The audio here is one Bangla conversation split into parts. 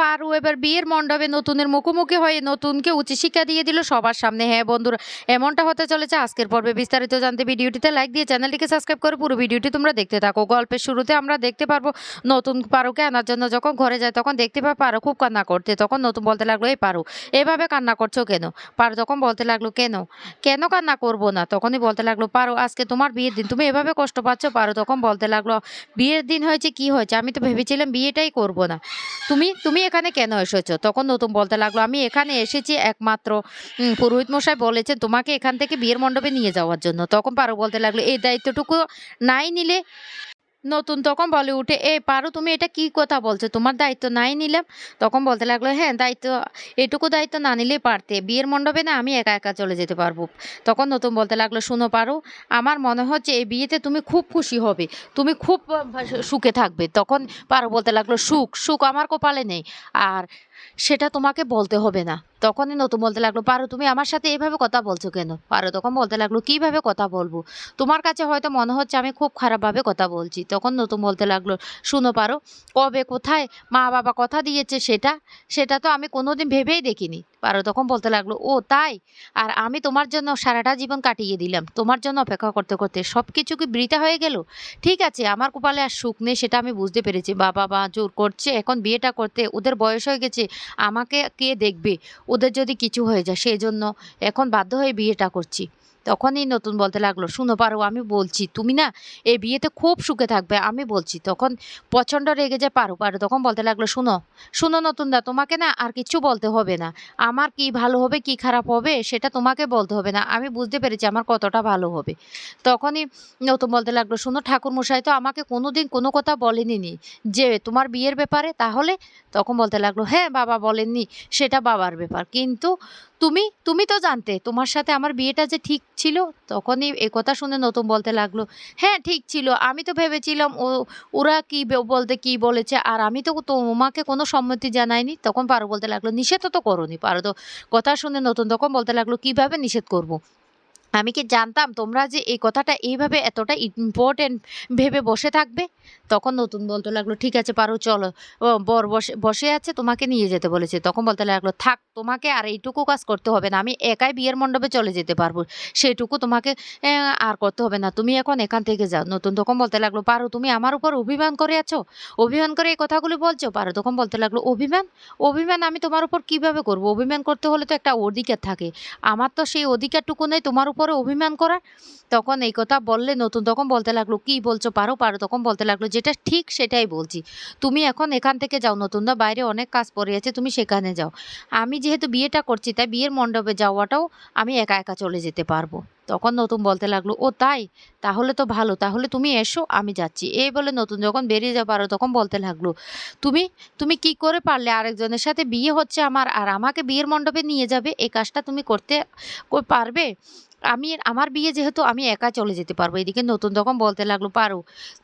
পারু। এবার বিয়ের মণ্ডপে নতুনের মুখোমুখি হয়ে নতুনকে উচিত শিক্ষা দিয়ে দিল সবার সামনে। হ্যাঁ বন্ধুরা, এমনটা হতে চলেছে আজকের পর্বে। বিস্তারিত জানতে ভিডিওটিতে লাইক দিয়ে চ্যানেলটিকে সাবস্ক্রাইব করে পুরো ভিডিওটি তোমরা দেখতে থাকো। গল্পের শুরুতে আমরা দেখতে পারব, নতুন পারুকে আনার জন্য যখন ঘরে যায় তখন দেখতে পাই পারু খুব কান্না করতে তখন নতুন বলতে লাগল, এই পারু, এভাবে কান্না করছ কেন? পারু তখন বলতে লাগল, কেন? কেন কান্না করব না? তখনই বলতে লাগল, পারো, আজকে তোমার বিয়ের দিন, তুমি এভাবে কষ্ট পাচ্ছ? পারো তখন বলতে লাগল, বিয়ের দিন হয়েছে, কি হয়েছে? আমি তো ভেবেছিলাম বিয়েটাই করব না। তুমি তুমি এখানে কেন এসেছ? তখন নতুন বলতে লাগল, আমি এখানে এসেছি একমাত্র পুরোহিত মশাই বলেছেন তোমাকে এখান থেকে বিয়ের মণ্ডপে নিয়ে যাওয়ার জন্য। তখন পারো বলতে লাগল, এই দায়িত্বটুকু নাই নিলে নতুন তখন বলে উঠে, এ পারো, তুমি এটা কি কথা বলছো? তোমার দায়িত্ব নাই নিলাম। তখন বলতে লাগল হ্যাঁ দায়িত্ব, এটুকু দায়িত্ব না নিলেই পারতে। বিয়ের মণ্ডপে না আমি একা একা চলে যেতে পারব। তখন নতুন বলতে লাগল, শুনো পারো, আমার মনে হচ্ছে এই বিয়েতে তুমি খুব খুশি হবে। তুমি খুব সুখে থাকবে। তখন পারো বলতে লাগল, সুখ সুখ আমার কপালে নেই। আর সেটা তোমাকে বলতে হবে না। তখনই নতুন বলতে লাগল, পারো, তুমি আমার সাথে এইভাবে কথা বলছো কেন? পারো, তখন বলতে লাগল, কীভাবে কথা বলব? তোমার কাছে হয়তো মনে হচ্ছে আমি খুব খারাপভাবে কথা বলছি। তখন নতুন বলতে লাগল, শুনো পারো, কবে, কোথায় মা বাবা কথা দিয়েছে সেটা? সেটা তো আমি কোনোদিন ভেবেই দেখিনি। পারো। তখন বলতে লাগল, ও, তাই? আর আমি তোমার জন্য সারাটা জীবন কাটিয়ে দিলাম। তোমার জন্য অপেক্ষা করতে করতে সব কিছু কি বৃথা হয়ে গেল? ঠিক আছে, আমার কপালে আর সুখ নেই, সেটা আমি বুঝতে পেরেছি। বাবা মা জোর করছে, এখন বিয়েটা করতে। ওদের বয়স হয়ে গেছে, আমাকে কে দেখবে? ওদের যদি কিছু হয়ে যায় সেই জন্য এখন বাধ্য হয়ে বিয়েটা করছি। তখনই নতুন বলতে লাগল, শুনো পারো, আমি বলছি, তুমি না এই বিয়েতে খুব সুখে থাকবে, আমি বলছি। তখন প্রচণ্ড রেগে যায় পারো পারো, তখন বলতে লাগল, শুনো শুনো নতুন দা তোমাকে না আর কিছু বলতে হবে না। আমার কি ভালো হবে, কি খারাপ হবে, সেটা তোমাকে বলতে হবে না। আমি বুঝতে পেরেছি আমার কতটা ভালো হবে। তখনই নতুন বলতে লাগল, শুনো ঠাকুর মশাই তো আমাকে কোনো দিন কোনো কথা বলেনি নি, যে তোমার বিয়ের ব্যাপারে, তাহলে? তখন বলতে লাগল হ্যাঁ বাবা বলেননি, সেটা বাবার ব্যাপার। কিন্তু তুমি তুমি তো জানতে, তোমার সাথে আমার বিয়েটা যে ঠিক ছিল, তখনই এ কথা শুনে নতুন বলতে লাগল। হ্যাঁ ঠিক ছিল, আমি তো ভেবেছিলাম ও, ওরা কি বলতে কি বলেছে, আর আমি তো তোমাকে কোনো সম্মতি জানাইনি, তখন পারো বলতে লাগল, নিষেধ তো করনি, পারো তো। কথা শুনে নতুন তখন বলতে লাগল, কীভাবে নিষেধ করব। আমি কি জানতাম তোমরা যে এই কথাটা এইভাবে এতটা ইম্পর্টেন্ট ভেবে বসে থাকবে? তখন নতুন বলতে লাগল, ঠিক আছে, পারো, চলো। বর বসে বসে আছে, তোমাকে নিয়ে যেতে বলেছে। তখন বলতে লাগল, থাক তোমাকে আর এইটুকু কাজ করতে হবে না। আমি একাই বিয়ের মণ্ডপে চলে যেতে পারব। সেটুকু তোমাকে আর করতে হবে না। তুমি এখন এখান থেকে যাও। নতুন তখন বলতে লাগল, পারো, তুমি আমার উপর অভিমান করে আছো? অভিমান করে এই কথাগুলি বলছো? পারো, তখন বলতে লাগল, অভিমান? অভিমান আমি তোমার উপর কীভাবে করব? অভিমান করতে হলে তো একটা অধিকার থাকে। আমার তো সেই অধিকারটুকু নেই তোমার উপরে অভিমান করার। তখন এই কথা বললে, নতুন তখন বলতে লাগল, কি বলছো? পারো পারো, তখন বলতে লাগল, যেটা ঠিক সেটাই বলছি। তুমি এখন এখান থেকে যাও। নতুন বাইরে অনেক কাজ পড়ে আছে, তুমি সেখানে যাও। আমি যেহেতু বিয়েটা করছি, তাই বিয়ের মণ্ডপে যাওয়াটাও আমি একা একা চলে যেতে পারব। তখন নতুন বলতে লাগল, ও তাই? তাহলে তো ভালো, তাহলে তুমি এসো, আমি যাচ্ছি। এই বলে নতুন যখন বেরিয়ে যা পারো তখন বলতে লাগল, তুমি তুমি কি করে পারলে? আরেকজনের সাথে বিয়ে হচ্ছে আমার, আর আমাকে বিয়ের মণ্ডপে নিয়ে যাবে? এই কাজটা তুমি করতে পারবে? আমি, আমার বিয়ে যেহেতু আমি একা চলে যেতে পারব, এদিকে নতুন তখন বলতে লাগল, পারো,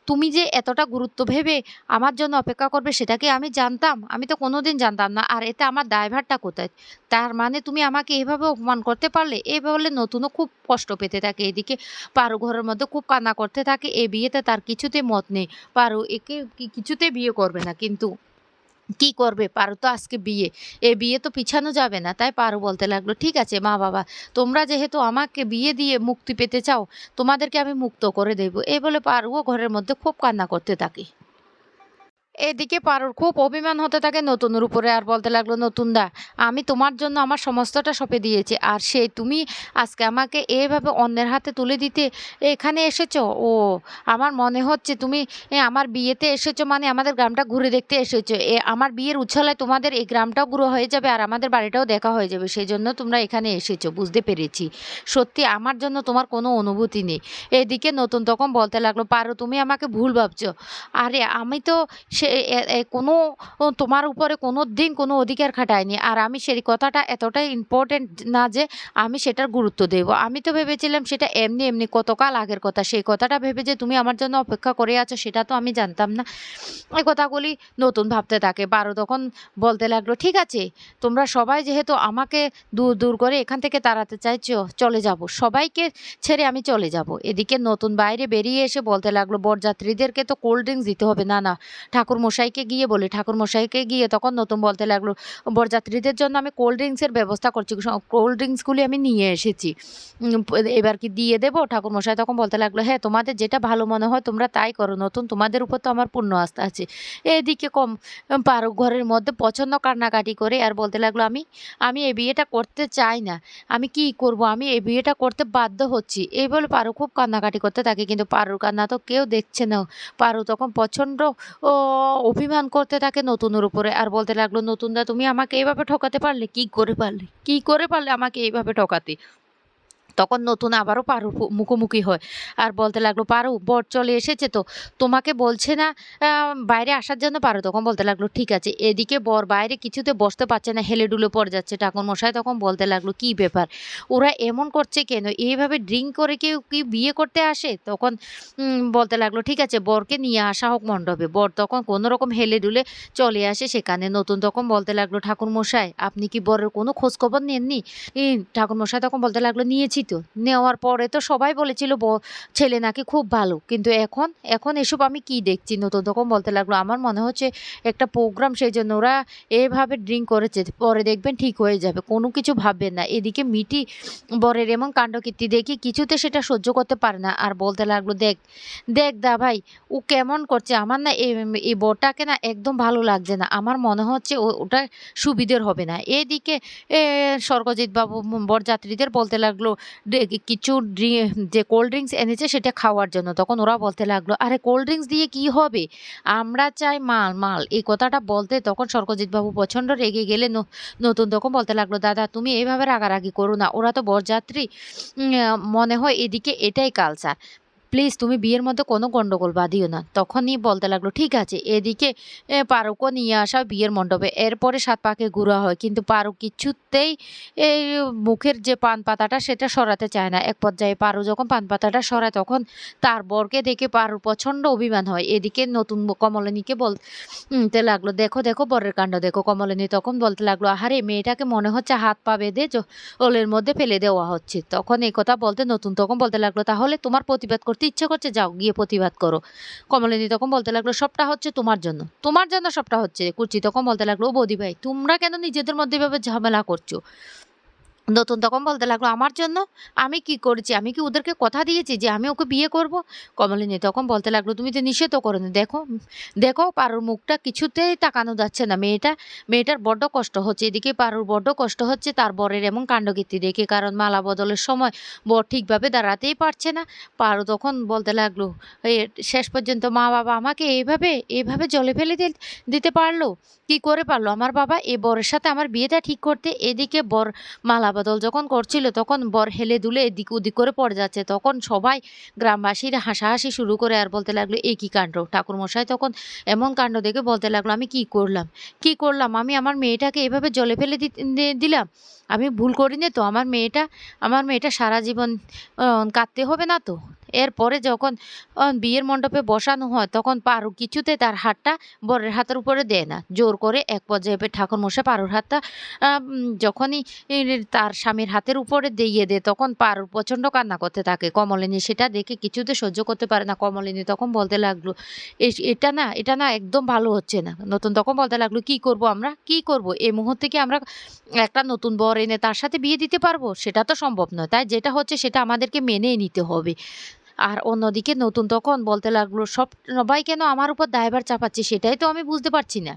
তুমি যে এতটা গুরুত্ব ভেবে আমার জন্য অপেক্ষা করবে সেটাকে আমি জানতাম? আমি তো কোনোদিন জানতাম না। আর এতে আমার দায়ভারটা কোথায়? তার মানে তুমি আমাকে এভাবে অপমান করতে পারলে? এই বলে নতুনও খুব কষ্ট পেতে থাকে। এদিকে পারো ঘরের মধ্যে খুব কান্না করতে থাকে। এ বিয়েতে তার কিছুতে মত নেই। পারো, একে কিছুতে বিয়ে করবে না, কিন্তু কি করবে? পারো তো আজকে বিয়ে। এ বিয়ে তো পিছানো যাবে না, তাই পারো বলতে লাগল। ঠিক আছে, মা বাবা, তোমরা যেহেতু আমাকে বিয়ে দিয়ে মুক্তি পেতে চাও, তোমাদেরকে আমি মুক্ত করে দেবো। এই বলে পারুও ঘরের মধ্যে খুব কান্না করতে থাকে। এদিকে পারুর খুব অভিমান হতে থাকে নতুনের উপরে আর বলতে লাগল নতুন দা আমি তোমার জন্য আমার সমস্তটা সঁপে দিয়েছি। আর সেই তুমি আজকে আমাকে এভাবে অন্যের হাতে তুলে দিতে এখানে এসেছ? ও, আমার মনে হচ্ছে তুমি আমার বিয়েতে এসেছ মানে আমাদের গ্রামটা ঘুরে দেখতে এসেছ। এ আমার বিয়ের উচ্ছলায় তোমাদের এই গ্রামটাও ঘুরে হয়ে যাবে আর আমাদের বাড়িটাও দেখা হয়ে যাবে। সেই জন্য তোমরা এখানে এসেছ, বুঝতে পেরেছি। সত্যি আমার জন্য তোমার কোনো অনুভূতি নেই। এদিকে নতুন তখন বলতে লাগল, পারো, তুমি আমাকে ভুল ভাবছ। আরে, আমি তো সে কোনো তোমার উপরে কোনো দিন কোনো অধিকার খাটায়নি। আর আমি সেই কথাটা এতটাই ইম্পর্টেন্ট না যে আমি সেটার গুরুত্ব দেব। আমি তো ভেবেছিলাম সেটা এমনি এমনি, কতকাল আগের কথা। সেই কথাটা ভেবে যে তুমি আমার জন্য অপেক্ষা করে আছো, সেটা তো আমি জানতাম না। এই কথাগুলি নতুন ভাবতে থাকে। বারো তখন বলতে লাগল, ঠিক আছে, তোমরা সবাই যেহেতু আমাকে দূর দূর করে এখান থেকে তাড়াতে চাইছো, চলে যাব। সবাইকে ছেড়ে আমি চলে যাব। এদিকে নতুন বাইরে বেরিয়ে এসে বলতে লাগল, বরযাত্রীদেরকে তো কোল্ড ড্রিঙ্কস দিতে হবে। না না ঠাকুর ঠাকুর মশাইকে গিয়ে বলি ঠাকুর মশাইকে গিয়ে তখন নতুন বলতে লাগল, বরযাত্রীদের জন্য আমি কোল্ড ড্রিঙ্কসের ব্যবস্থা করছি কোল্ড ড্রিঙ্কসগুলি আমি নিয়ে এসেছি। এবার কি দিয়ে দেবো? ঠাকুরমশাই তখন বলতে লাগল হ্যাঁ তোমাদের যেটা ভালো মনে হয় তোমরা তাই করো, নতুন তোমাদের উপর তো আমার পূর্ণ আস্থা আছে। এদিকে কম পারো ঘরের মধ্যে পছন্দ কান্নাকাটি করে আর বলতে লাগল, আমি আমি এই বিয়েটা করতে চাই না। আমি কি করব? আমি এই বিয়েটা করতে বাধ্য হচ্ছি। এই বলে পারু খুব কান্নাকাটি করতে থাকে, কিন্তু পারুর কান্না তো কেউ দেখছে না। পারু তখন প্রচণ্ড, ও অভিমান করতে থাকে নতুনের উপরে আর বলতে লাগল, নতুনদা, তুমি আমাকে এইভাবে ঠকাতে পারলে? কি করে পারলে? কি করে পারলে আমাকে এইভাবে ঠকাতে? তখন নতুন আবারও পারু মুখোমুখি হয়। আর বলতে লাগল, পারু, বর চলে এসেছে তো? তোমাকে বলছে না বাইরে আসার জন্য পারো? তখন বলতে লাগল, ঠিক আছে, এদিকে বর বাইরে কিছুতে বসতে পারছে না, হেলে ডুলে পড়ে যাচ্ছে। ঠাকুর মশাই তখন বলতে লাগল, কি ব্যাপার? ওরা এমন করছে কেন? এইভাবে ড্রিঙ্ক করে কেউ কি বিয়ে করতে আসে? তখন বলতে লাগল, ঠিক আছে, বরকে নিয়ে আসা হোক মণ্ডপে। বর তখন কোনো রকম হেলে ডুলে চলে আসে সেখানে। নতুন তখন বলতে লাগল, ঠাকুর মশাই, আপনি কি বরের কোনো খোঁজখবর নেননি? ঠাকুর মশাই তখন বলতে লাগল, নিয়েছি তো নেওয়ার পরে তো সবাই বলেছিল ছেলে নাকি খুব ভালো। কিন্তু এখন এখন এসব আমি কি দেখছি? নতুন তখন বলতে লাগল। আমার মনে হচ্ছে একটা প্রোগ্রাম সেই জন্য ওরা এভাবে ড্রিঙ্ক করেছে, পরে দেখবেন ঠিক হয়ে যাবে। কোনো কিছু ভাববেন না। এদিকে মিটি বরের এমন কাণ্ডকীর্তি দেখি কিছুতে সেটা সহ্য করতে পারে না। আর বলতে লাগল, দেখ দেখ দা ভাই, ও কেমন করছে? আমার না এই বরটাকে না একদম ভালো লাগছে না। আমার মনে হচ্ছে ওটা সুবিধের হবে না। এদিকে স্বর্গজিৎ বাবু, বরযাত্রীদের বলতে লাগল কিছু যে কোল্ড ড্রিঙ্কস এনেছে সেটা খাওয়ার জন্য। তখন ওরা বলতে লাগল, আরে কোল্ড ড্রিঙ্কস দিয়ে কি হবে? আমরা চাই মাল মাল। এই কথাটা বলতে তখন স্বর্গজিৎ বাবু প্রচণ্ড রেগে গেলে নতুন তখন বলতে লাগল, দাদা, তুমি এইভাবে রাগারাগি করো না। ওরা তো বরযাত্রী। মনে হয় এদিকে এটাই কালচার প্লিজ তুমি বিয়ের মধ্যে কোনো গণ্ডগোল বাঁধিও না। তখনই বলতে লাগল, ঠিক আছে, এদিকে পারুকও নিয়ে আসা বিয়ের মণ্ডপে। এরপরে সাত পাকে ঘুরা হয়। কিন্তু পারু কিছুতেই এই মুখের যে পান পাতাটা সেটা সরাতে চায় না। এক পর্যায়ে পারু যখন পান পাতাটা সরায়, তখন তার বরকে দেখে পারুর প্রচণ্ড অভিমান হয়। এদিকে নতুন কমলিনীকে বলতে লাগল, দেখো দেখো বরের কাণ্ড, দেখো কমলিনী। তখন বলতে লাগল, আহারে, মেয়েটাকে মনে হচ্ছে হাত পা বেঁধে ওলের মধ্যে ফেলে দেওয়া হচ্ছে। তখন এই কথা বলতে নতুন তখন বলতে লাগল, তাহলে তোমার প্রতিবাদ করতে ইচ্ছে করছে, যাও গিয়ে প্রতিবাদ করো। কমলিনী তখন বলতে লাগল, সবটা হচ্ছে তোমার জন্য। তোমার জন্য সবটা হচ্ছে। কুচি তখন বলতে লাগল বৌদি ভাই, তোমরা কেন নিজেদের মধ্যে এভাবে ঝামেলা করছ? নতুন তখন বলতে লাগল আমার জন্য? আমি কি করেছি? আমি কি ওদেরকে কথা দিয়েছি যে আমি ওকে বিয়ে করব? কমলিনী তখন বলতে লাগল তুমি তো নিষেধও করো না দেখো দেখো পারুর মুখটা কিছুতেই তাকানো যাচ্ছে না। মেয়েটা মেয়েটার বড্ড কষ্ট হচ্ছে। এদিকে পারুর বড্ড কষ্ট হচ্ছে তার বরের এমন কাণ্ডকীর্তি দেখে কারণ মালা বদলের সময় বর ঠিকভাবে দাঁড়াতেই পারছে না। পারু তখন বলতে লাগল "এ, শেষ পর্যন্ত মা বাবা আমাকে এইভাবে এইভাবে জলে ফেলে দিতে পারল? কি করে পারল? আমার বাবা এ বরের সাথে আমার বিয়েটা ঠিক করতে এদিকে বর মালা বদল যখন করছিল, তখন বর হেলে দুলে এদিক ওদিক করে পড়ে যাচ্ছে। তখন সবাই গ্রামবাসীরা হাসাহাসি শুরু করে আর বলতে লাগল, এ কী কাণ্ড? ঠাকুরমশাই তখন এমন কাণ্ড দেখে বলতে লাগল, আমি কি করলাম? কি করলাম? আমি আমার মেয়েটাকে এভাবে জলে ফেলে দিলাম? আমি ভুল করিনি তো? আমার মেয়েটা আমার মেয়েটা সারা জীবন কাঁদতে হবে না তো? এরপরে যখন বিয়ের মণ্ডপে বসানো হয়, তখন পারু কিছুতে তার হাতটা বরের হাতের উপরে দেয় না। জোর করে এক পর্যায়ে ঠাকুর মশাই পারুর হাতটা যখনই তার স্বামীর হাতের উপরে দিয়ে দেয়, তখন পারুর প্রচণ্ড কান্না করতে থাকে। কমলিনী সেটা দেখে কিছুতে সহ্য করতে পারে না। কমলিনী তখন বলতে লাগল, "এস- এটা না এটা না একদম ভালো হচ্ছে না। নতুন তখন বলতে লাগল, কি করব আমরা? কি করব? এই মুহূর্তে কি আমরা একটা নতুন বর এনে তার সাথে বিয়ে দিতে পারব? সেটা তো সম্ভব নয়। তাই যেটা হচ্ছে সেটা আমাদেরকে মেনেই নিতে হবে। আর অন্যদিকে নতুন তখন বলতে লাগল, সব, সবাই কেন আমার উপর দায়ভার চাপাচ্ছে সেটাই তো আমি বুঝতে পারছি না।